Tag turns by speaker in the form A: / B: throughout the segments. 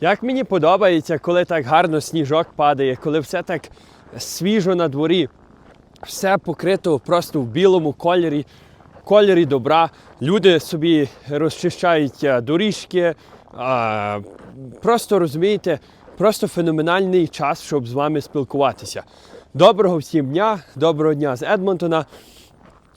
A: Як мені подобається, коли так гарно сніжок падає, коли все так свіжо на дворі, все покрито просто в білому кольорі, кольорі добра. Люди собі розчищають е, доріжки. а, Просто розумієте, просто феноменальний час, щоб з вами спілкуватися. Доброго всім дня, доброго дня з Едмонтона.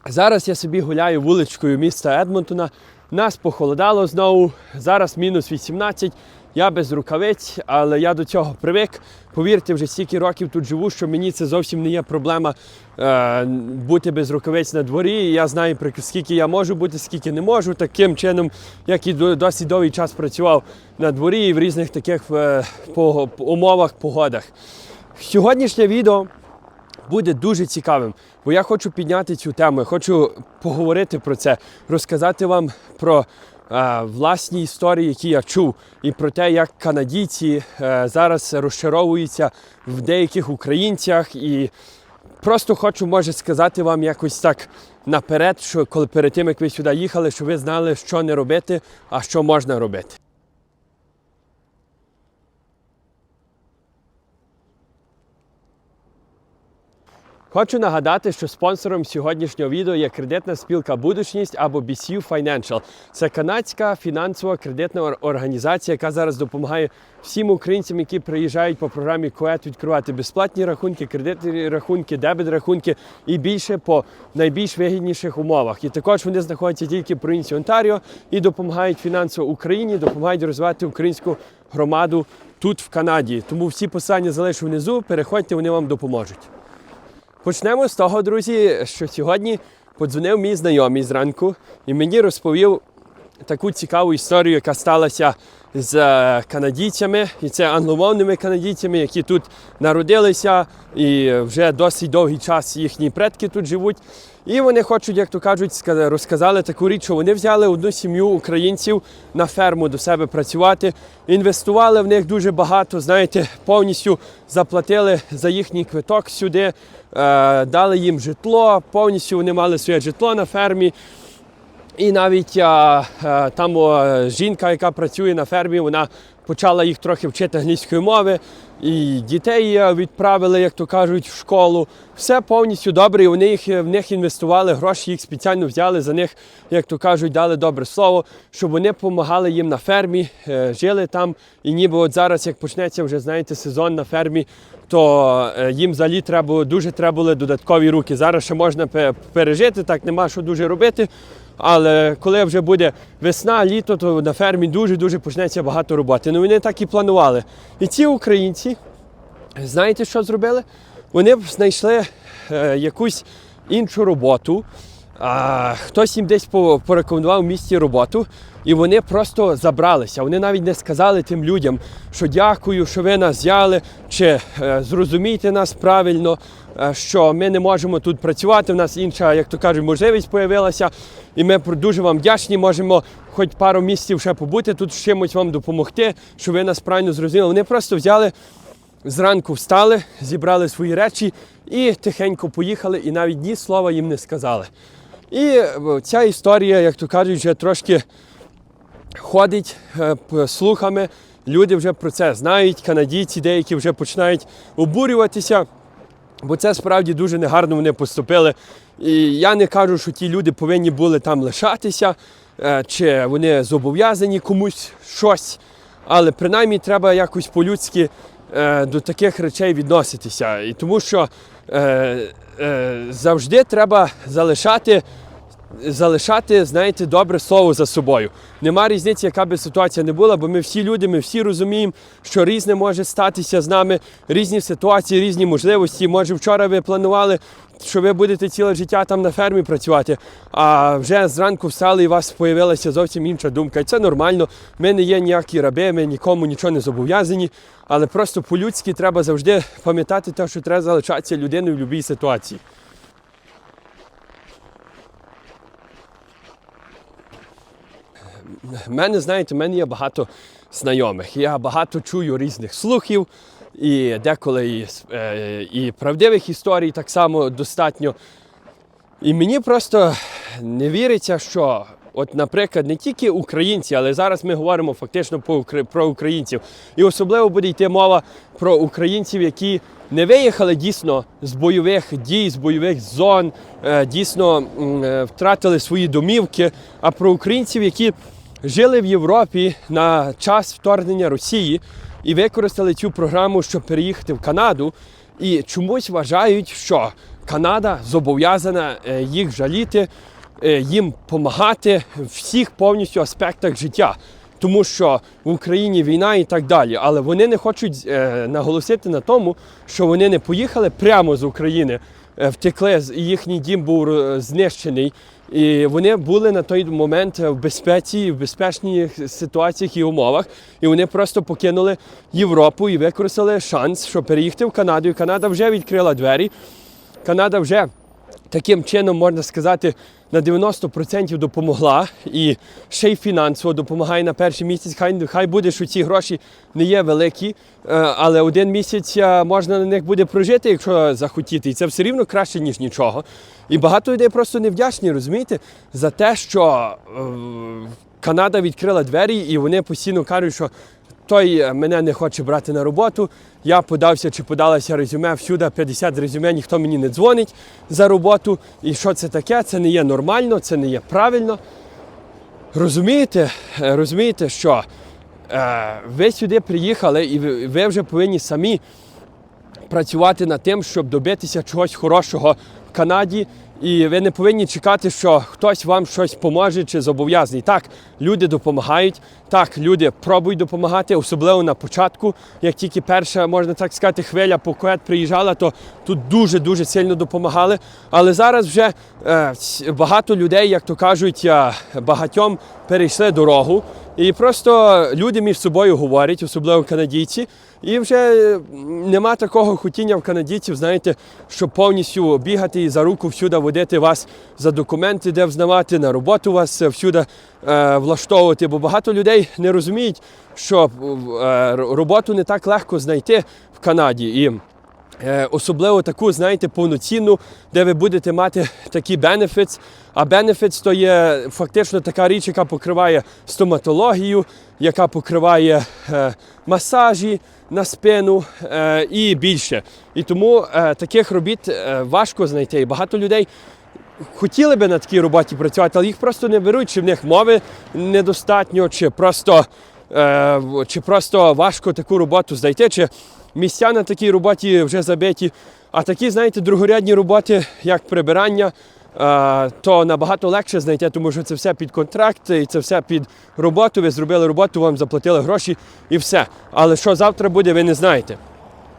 A: Зараз я собі гуляю вуличкою міста Едмонтона. Нас похолодало знову. Зараз мінус 18. Я без рукавиць, але я до цього привик. Повірте, вже стільки років тут живу, що мені це зовсім не є проблема е, бути без рукавиць на дворі. Я знаю, скільки я можу бути, скільки не можу. Таким чином, як і до- досить довгий час працював на дворі і в різних таких е, по- умовах, погодах. Сьогоднішнє відео буде дуже цікавим, бо я хочу підняти цю тему, я хочу поговорити про це, розказати вам про власні історії, які я чув, і про те, як канадійці е, зараз розчаровуються в деяких українцях. І просто хочу, може, сказати вам якось так наперед, що коли перед тим, як ви сюди їхали, що ви знали, що не робити, а що можна робити. Хочу нагадати, що спонсором сьогоднішнього відео є кредитна спілка Будучність або BCU Financial. Це канадська фінансова кредитна організація, яка зараз допомагає всім українцям, які приїжджають по програмі КОЕТ відкривати безплатні рахунки, кредитні рахунки, дебет рахунки і більше по найбільш вигідніших умовах. І також вони знаходяться тільки в провінції Онтаріо і допомагають фінансово Україні, допомагають розвивати українську громаду тут в Канаді. Тому всі посилання залишу внизу. Переходьте, вони вам допоможуть. Почнемо з того, друзі, що сьогодні подзвонив мій знайомий зранку і мені розповів таку цікаву історію, яка сталася з е, канадійцями, і це англомовними канадійцями, які тут народилися, і вже досить довгий час їхні предки тут живуть. І вони хочуть, як то кажуть, розказали таку річ, що вони взяли одну сім'ю українців на ферму до себе працювати, інвестували в них дуже багато, знаєте, повністю заплатили за їхній квиток сюди, е, дали їм житло, повністю вони мали своє житло на фермі. І навіть а, а, там о, жінка, яка працює на фермі, вона почала їх трохи вчити англійської мови. І дітей е, відправили, як то кажуть, в школу. Все повністю добре. І вони їх в них інвестували гроші, їх спеціально взяли за них, як то кажуть, дали добре слово, щоб вони допомагали їм на фермі, е, жили там. І ніби от зараз, як почнеться вже знаєте, сезон на фермі, то е, їм взагалі треба дуже треба були додаткові руки. Зараз ще можна пережити, так нема що дуже робити. Але коли вже буде весна, літо, то на фермі дуже-дуже почнеться багато роботи. Ну вони так і планували. І ці українці, знаєте, що зробили? Вони б знайшли е, якусь іншу роботу. А, хтось їм десь по- порекомендував в місті роботу, і вони просто забралися. Вони навіть не сказали тим людям, що дякую, що ви нас взяли, чи е, зрозумійте нас правильно, що ми не можемо тут працювати. У нас інша, як то кажуть, можливість з'явилася. І ми дуже вам вдячні, можемо хоч пару місяців ще побути тут, з чимось вам допомогти, щоб ви нас правильно зрозуміли. Вони просто взяли. Зранку встали, зібрали свої речі і тихенько поїхали, і навіть ні слова їм не сказали. І е, ця історія, як то кажуть, вже трошки ходить е, слухами. Люди вже про це знають, канадійці деякі вже починають обурюватися, бо це справді дуже негарно вони поступили. І я не кажу, що ті люди повинні були там лишатися, е, чи вони зобов'язані комусь щось. Але принаймні треба якось по-людськи е, до таких речей відноситися. І тому що е, завжди треба залишати залишати, знаєте, добре слово за собою. Нема різниці, яка би ситуація не була, бо ми всі люди, ми всі розуміємо, що різне може статися з нами, різні ситуації, різні можливості. Може, вчора ви планували, що ви будете ціле життя там на фермі працювати, а вже зранку встали і у вас з'явилася зовсім інша думка. І це нормально. Ми не є ніякі раби, ми нікому нічого не зобов'язані, але просто по-людськи треба завжди пам'ятати те, що треба залишатися людиною в будь-якій ситуації. Мене, знаєте, в мене є багато знайомих. Я багато чую різних слухів, і деколи і, е, і правдивих історій так само достатньо. І мені просто не віриться, що От, наприклад, не тільки українці, але зараз ми говоримо фактично про українців. І особливо буде йти мова про українців, які не виїхали дійсно з бойових дій, з бойових зон, е, дійсно е, втратили свої домівки, а про українців, які жили в Європі на час вторгнення Росії і використали цю програму, щоб переїхати в Канаду, і чомусь вважають, що Канада зобов'язана е, їх жаліти, е, їм допомагати в всіх повністю аспектах життя. Тому що в Україні війна і так далі. Але вони не хочуть е, наголосити на тому, що вони не поїхали прямо з України, втекли, з- і їхній дім був е, знищений. І вони були на той момент в безпеці, в безпечних ситуаціях і умовах. І вони просто покинули Європу і використали шанс, щоб переїхати в Канаду. І Канада вже відкрила двері. Канада вже таким чином, можна сказати, на 90% допомогла і ще й фінансово допомагає на перший місяць. Хай, хай буде, що ці гроші не є великі, е, але один місяць е, можна на них буде прожити, якщо захотіти. І це все рівно краще, ніж нічого. І багато людей просто невдячні, розумієте, за те, що е, Канада відкрила двері, і вони постійно кажуть, що той е, мене не хоче брати на роботу. Я подався чи подалася резюме всюди, 50 резюме, ніхто мені не дзвонить за роботу. І що це таке? Це не є нормально, це не є правильно. Розумієте, Е, розумієте, що е, ви сюди приїхали і ви, ви вже повинні самі працювати над тим, щоб добитися чогось хорошого в Канаді. І ви не повинні чекати, що хтось вам щось поможе чи зобов'язаний. Так, люди допомагають, так, люди пробують допомагати, особливо на початку. Як тільки перша, можна так сказати, хвиля по кует приїжджала, то тут дуже-дуже сильно допомагали. Але зараз вже е, багато людей, як то кажуть, е, багатьом перейшли дорогу. І просто люди між собою говорять, особливо канадійці. І вже е, нема такого хотіння в канадійців, знаєте, щоб повністю бігати і за руку всюди водити вас за документи, де взнавати, на роботу вас е, всюди е, влаштовувати. Бо багато людей не розуміють, що е, роботу не так легко знайти в Канаді. І Особливо таку, знаєте, повноцінну, де ви будете мати такі benefits. А benefits то є фактично така річ, яка покриває стоматологію, яка покриває е, масажі на спину е, і більше. І тому е, таких робіт е, важко знайти. І багато людей хотіли би на такій роботі працювати, але їх просто не беруть, чи в них мови недостатньо, чи просто, е, чи просто важко таку роботу знайти, чи місця на такій роботі вже забиті. А такі, знаєте, другорядні роботи, як прибирання, е, то набагато легше знайти, тому що це все під контракт, і це все під роботу. Ви зробили роботу, вам заплатили гроші і все. Але що завтра буде, ви не знаєте.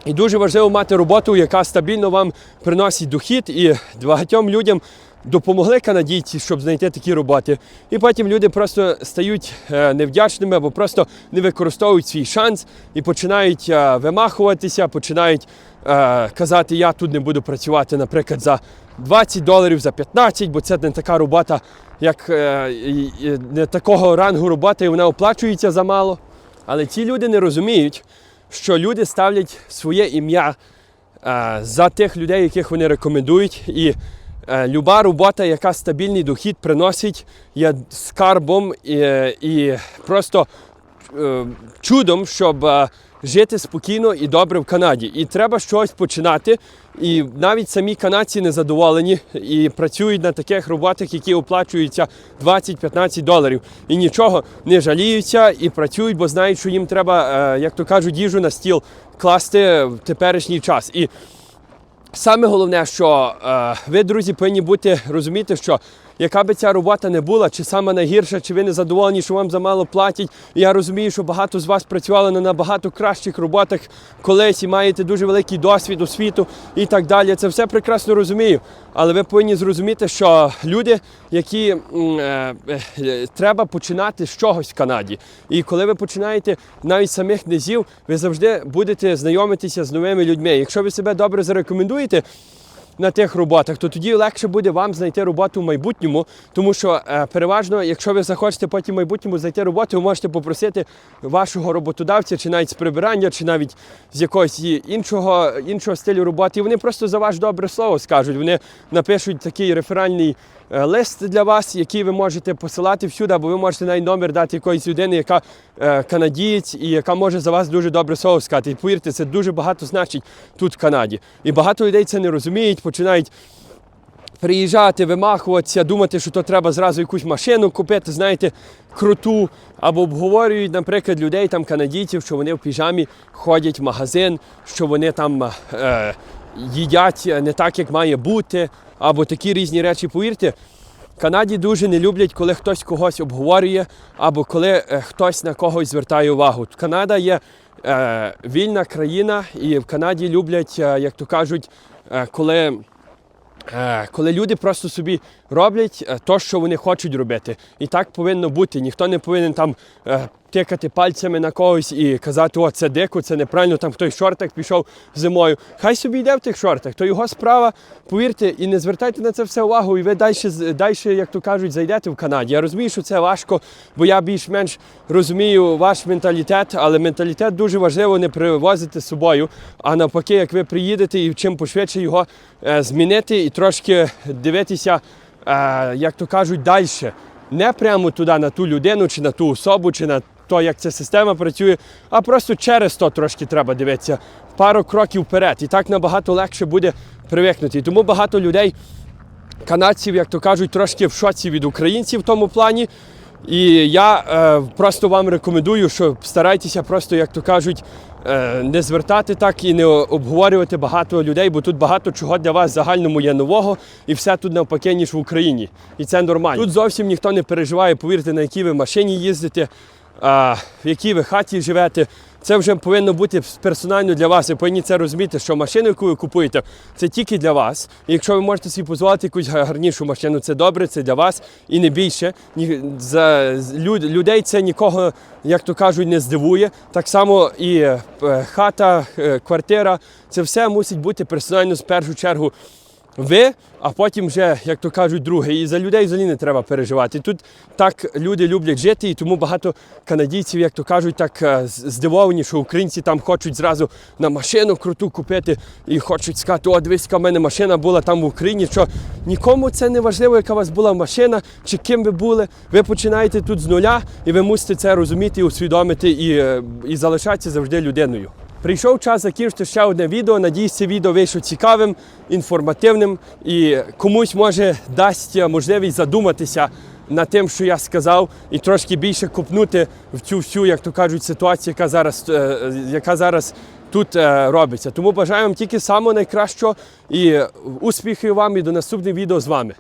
A: І дуже важливо мати роботу, яка стабільно вам приносить дохід, і багатьом людям допомогли канадійці, щоб знайти такі роботи. І потім люди просто стають е, невдячними або просто не використовують свій шанс і починають е, вимахуватися, починають е, казати, я тут не буду працювати, наприклад, за 20 доларів, за 15, бо це не така робота, як не такого рангу роботи, і вона оплачується за мало. Але ці люди не розуміють, що люди ставлять своє ім'я за тих людей, яких вони рекомендують. І люба робота, яка стабільний дохід приносить, є скарбом і, і просто е, чудом, щоб е, жити спокійно і добре в Канаді. І треба щось починати. І навіть самі канадці не задоволені і працюють на таких роботах, які оплачуються 20-15 доларів. І нічого не жаліються і працюють, бо знають, що їм треба, е, як то кажуть, їжу на стіл класти в теперішній час. І Саме головне, що е, ви, друзі, повинні бути розуміти, що яка би ця робота не була, чи саме найгірша, чи ви не задоволені, що вам замало платять. Я розумію, що багато з вас працювали на набагато кращих роботах колись і маєте дуже великий досвід освіту і так далі. Це все прекрасно розумію. Але ви повинні зрозуміти, що люди, які е, е, треба починати з чогось в Канаді. І коли ви починаєте навіть самих низів, ви завжди будете знайомитися з новими людьми. Якщо ви себе добре зарекомендуєте, на тих роботах, то тоді легше буде вам знайти роботу в майбутньому, тому що е, переважно, якщо ви захочете потім в майбутньому знайти роботу, ви можете попросити вашого роботодавця, чи навіть з прибирання, чи навіть з якогось іншого, іншого стилю роботи. І вони просто за ваше добре слово скажуть. Вони напишуть такий реферальний лист для вас, який ви можете посилати всюди, або ви можете навіть номер дати якоїсь людини, яка е, канадієць і яка може за вас дуже добре слово сказати. І повірте, це дуже багато значить тут в Канаді. І багато людей це не розуміють, починають. Приїжджати, вимахуватися, думати, що то треба зразу якусь машину купити, знаєте, круту. Або обговорюють, наприклад, людей там канадійців, що вони в піжамі ходять в магазин, що вони там е, їдять не так, як має бути, або такі різні речі. Повірте, Канаді дуже не люблять, коли хтось когось обговорює, або коли е, хтось на когось звертає увагу. Канада є е, вільна країна, і в Канаді люблять, е, як то кажуть, е, коли. Е, Коли люди просто собі роблять е, то, що вони хочуть робити. І так повинно бути. Ніхто не повинен там е, тикати пальцями на когось і казати, о, це дико, це неправильно, там хтось в шортах пішов зимою. Хай собі йде в тих шортах, то його справа, повірте, і не звертайте на це все увагу, і ви далі, як то кажуть, зайдете в Канаді. Я розумію, що це важко, бо я більш-менш розумію ваш менталітет, але менталітет дуже важливо не привозити з собою. А навпаки, як ви приїдете і чим пошвидше його е, змінити і трошки дивитися, е, як то кажуть, далі. Не прямо туди на ту людину, чи на ту особу, чи на то, як ця система працює, а просто через то трошки треба дивитися пару кроків вперед. І так набагато легше буде привикнути. Тому багато людей, канадців, як то кажуть, трошки в шоці від українців в тому плані. І я е, просто вам рекомендую, що старайтеся просто, як то кажуть, е, не звертати так і не обговорювати багато людей, бо тут багато чого для вас загальному є нового, і все тут навпаки, ніж в Україні. І це нормально. Тут зовсім ніхто не переживає, повірте, на якій ви машині їздите, в якій ви хаті живете. Це вже повинно бути персонально для вас. Ви повинні це розуміти, що машину, яку ви купуєте, це тільки для вас. І якщо ви можете собі дозволити якусь гарнішу машину, це добре, це для вас і не більше. Ні, за люд, людей це нікого, як то кажуть, не здивує. Так само і е, хата, е, квартира, це все мусить бути персонально в першу чергу. Ви, а потім вже, як то кажуть, друге. І за людей взагалі не треба переживати. Тут так люди люблять жити, і тому багато канадійців, як то кажуть, так е, здивовані, що українці там хочуть зразу на машину круту купити і хочуть сказати, о, дивись, в мене машина була там в Україні. Що нікому це не важливо, яка у вас була машина, чи ким ви були. Ви починаєте тут з нуля, і ви мусите це розуміти, усвідомити і, е, і залишатися завжди людиною. Прийшов час закінчити ще одне відео. Надіюсь, це відео вийшло цікавим, інформативним і комусь може дасть можливість задуматися над тим, що я сказав, і трошки більше копнути в цю всю, як то кажуть, ситуацію, яка зараз, е, яка зараз тут е, робиться. Тому бажаю вам тільки самого найкращого і успіхів вам і до наступних відео з вами.